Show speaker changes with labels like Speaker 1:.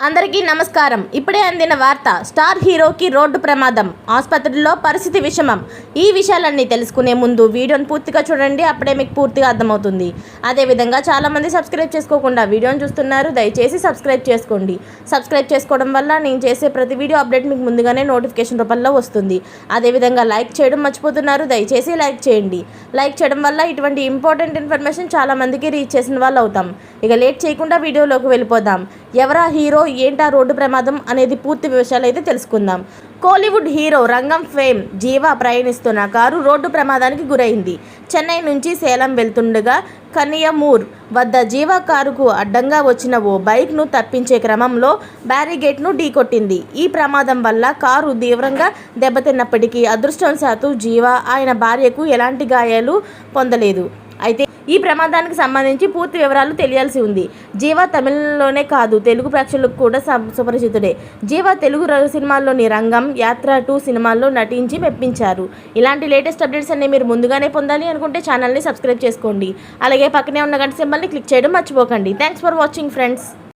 Speaker 1: అందరికీ నమస్కారం. ఇప్పుడే అందిన వార్త స్టార్ హీరోకి రోడ్డు ప్రమాదం ఆసుపత్రిలో పరిస్థితి విషమం. ఈ విషయాలన్నీ తెలుసుకునే ముందు వీడియోని పూర్తిగా చూడండి అప్పుడే మీకు పూర్తిగా అర్థమవుతుంది. అదేవిధంగా చాలామంది సబ్స్క్రైబ్ చేసుకోకుండా వీడియోని చూస్తున్నారు దయచేసి సబ్స్క్రైబ్ చేసుకోండి. సబ్స్క్రైబ్ చేసుకోవడం వల్ల నేను చేసే ప్రతి వీడియో అప్డేట్ మీకు ముందుగానే నోటిఫికేషన్ రూపంలో వస్తుంది. అదేవిధంగా లైక్ చేయడం మర్చిపోతున్నారు దయచేసి లైక్ చేయండి. లైక్ చేయడం వల్ల ఇటువంటి ఇంపార్టెంట్ ఇన్ఫర్మేషన్ చాలామందికి రీచ్ చేసిన వాళ్ళు అవుతాం ఇక లేట్ చేయకుండా వీడియోలోకి వెళ్ళిపోదాం. ఎవరా హీరో ఏంటా రోడ్డు ప్రమాదం అనేది పూర్తి విషయాలు అయితే తెలుసుకుందాం. కోలీవుడ్ హీరో రంగం ఫేమ్ జీవా ప్రయాణిస్తున్న కారు రోడ్డు ప్రమాదానికి గురైంది. చెన్నై నుంచి సేలం వెళ్తుండగా కనియమూర్ వద్ద జీవా కారుకు అడ్డంగా వచ్చిన ఓ బైక్ను తప్పించే క్రమంలో బ్యారిగేట్ను ఢీకొట్టింది. ఈ ప్రమాదం వల్ల కారు తీవ్రంగా దెబ్బతిన్నప్పటికీ అదృష్టవశాత్తు జీవా ఆయన భార్యకు ఎలాంటి గాయాలు పొందలేదు. అయితే ఈ ప్రమాదానికి సంబంధించి పూర్తి వివరాలు తెలియాల్సి ఉంది. జీవా తమిళంలోనే కాదు తెలుగు ప్రేక్షకులకు కూడా సుపరిచితుడే. జీవా తెలుగు ర- సినిమాల్లోని రంగం యాత్ర టూ సినిమాల్లో నటించి మెప్పించారు. ఇలాంటి లేటెస్ట్ అప్డేట్స్ అన్ని మీరు ముందుగానే పొందాలి అనుకుంటే ఛానల్ని సబ్స్క్రైబ్ చేసుకోండి. అలాగే పక్కనే ఉన్న గంట సింబల్ని క్లిక్ చేయడం మర్చిపోకండి. Thanks for watching friends.